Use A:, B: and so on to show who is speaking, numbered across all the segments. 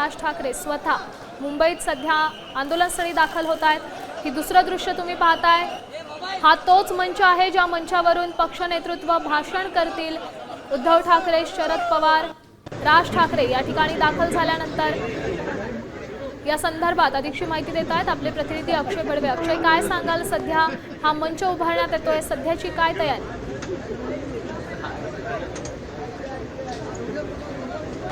A: राज ठाकरे स्वतः मुंबईत सध्या आंदोलनस्थळी दाखल होत आहेत. ही दुसरं दृश्य तुम्ही पाहताय. हा तोच मंच आहे ज्या मंचावरून पक्ष नेतृत्व भाषण करतील उद्धव ठाकरे शरद पवार राज ठाकरे या ठिकाणी दाखल झाल्यानंतर. या संदर्भात अधिकची माहिती देत आहेत आपले प्रतिनिधी अक्षय बडवे. अक्षय काय सांगाल? सध्या हा मंच उभारण्यात येतोय. सध्याची काय तयारी?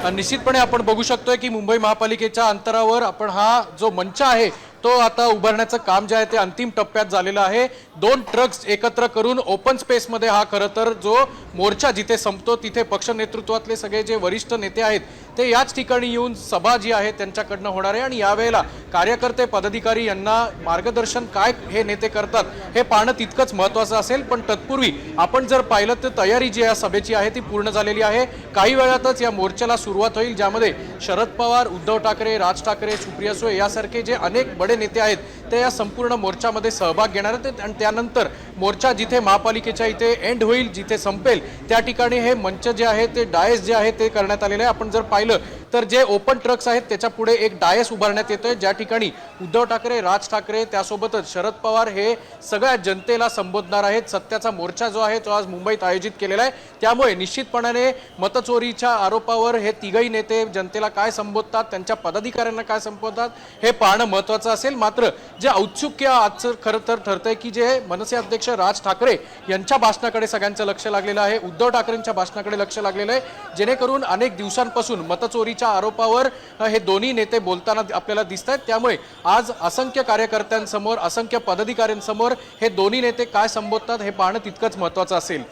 B: निश्चितपणे आपण बघू शकतोय की मुंबई महापालिकेच्या अंतरावर आपण हा जो मंच आहे तो आता उभारण्याचं काम जे आहे ते अंतिम टप्प्यात झालेलं आहे. दोन ट्रक्स एकत्र करून ओपन स्पेसमध्ये हा खरं तर जो मोर्चा जिथे संपतो तिथे पक्ष नेतृत्वातले सगळे जे वरिष्ठ नेते आहेत ते याच ठिकाणी येऊन सभा जी आहे त्यांच्याकडनं होणार आहे. आणि यावेळेला कार्यकर्ते पदाधिकारी यांना मार्गदर्शन काय हे नेते करतात हे पाहणं तितकंच महत्त्वाचं असेल. पण तत्पूर्वी आपण जर पाहिलं तर तयारी जी या सभेची आहे ती पूर्ण झालेली आहे. काही वेळातच या मोर्चाला सुरुवात होईल ज्यामध्ये शरद पवार उद्धव ठाकरे राज ठाकरे सुप्रिया सुळे यासारखे जे अनेक बडे नेते आहेत ते या संपूर्ण मोर्चामध्ये सहभाग घेणार आहेत. आणि त्यानंतर मोर्चा जिथे महापालिकेच्या इथे एंड होईल जिथे संपेल त्या ठिकाणी हे मंच जे आहे ते डायस जे आहे ते करण्यात आलेले आहे. आपण जर पाहिलं तर जे ओपन ट्रक्स आहेत त्याच्या पुढे एक डायस उभारण्यात येतोय ज्या ठिकाणी उद्धव ठाकरे राज ठाकरे त्यासोबतच शरद पवार हे सगळ्या जनतेला संबोधणार आहेत. सत्याचा मोर्चा जो आहे तो आज मुंबईत आयोजित केलेला आहे. त्यामुळे निश्चितपणाने मतचोरीच्या आरोपावर हे तिघही नेते जनतेला काय संबोधतात त्यांच्या पदाधिकाऱ्यांना काय संबोधतात हे पाहणं महत्वाचं असेल. मात्र जे औत्सुक्य आजचं खरं तर ठरतंय की जे मनसे अध्यक्ष राज ठाकरे यांच्या भाषणाकडे सगळ्यांचं लक्ष लागलेलं आहे उद्धव ठाकरेंच्या भाषणाकडे लक्ष लागलेलं आहे. जेणेकरून अनेक दिवसांपासून मतचोरीच्या आरोपावर हे दोन्ही नेते बोलताना आपल्याला दिसत आहेत त्यामुळे आज असंख्य कार्यकर्त्यांसमोर असंख्य पदाधिकाऱ्यांसमोर हे दोन्ही नेते काय संबोधतात हे पाहणं तितकंच महत्वाचं असेल.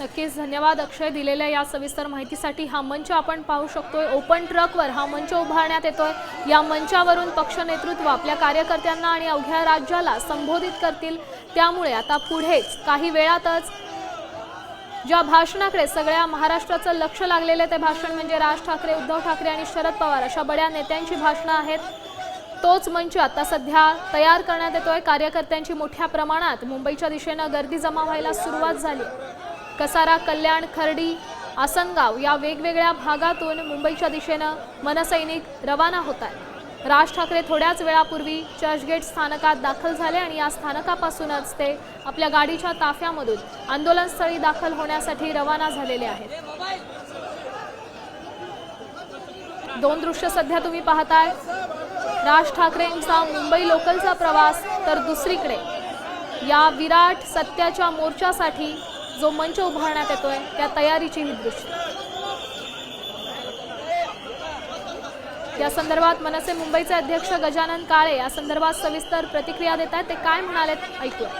A: नक्कीच धन्यवाद अक्षय दिलेल्या या सविस्तर माहितीसाठी. हा मंच आपण पाहू शकतोय. ओपन ट्रकवर हा मंच उभारण्यात येतोय. या मंचावरून पक्ष नेतृत्व आपल्या कार्यकर्त्यांना आणि अवघ्या राज्याला संबोधित करतील. त्यामुळे आता पुढेच काही वेळातच ज्या भाषणाकडे सगळ्या महाराष्ट्राचं लक्ष लागलेलं ते भाषण म्हणजे राज ठाकरे उद्धव ठाकरे आणि शरद पवार अशा बड्या नेत्यांची भाषणं आहेत. तोच मंच आता सध्या तयार करण्यात येतोय. कार्यकर्त्यांची मोठ्या प्रमाणात मुंबईच्या दिशेनं गर्दी जमा व्हायला सुरुवात झाली. कसारा कल्याण खर्डी आसनगाव या वेगवेगळ्या भागातून मुंबईच्या दिशेनं मनसैनिक रवाना होत आहेत. राज ठाकरे थोड्याच वेळापूर्वी चर्चगेट स्थानकात दाखल झाले आणि या स्थानकापासूनच ते आपल्या गाडीच्या ताफ्यामधून आंदोलनस्थळी दाखल होण्यासाठी रवाना झालेले आहेत. दोन दृश्य सध्या तुम्ही पाहताय. राज ठाकरेंचा मुंबई लोकलचा प्रवास तर दुसरीकडे. या विराट सत्याच्या मोर्चासाठी जो मंच उभारण्यात येतोय त्या तयारीची ही दृश्य या संदर्भात मनसे मुंबईचे अध्यक्ष गजानन काळे या संदर्भात सविस्तर प्रतिक्रिया देत आहेत ते काय म्हणाले ऐकूया.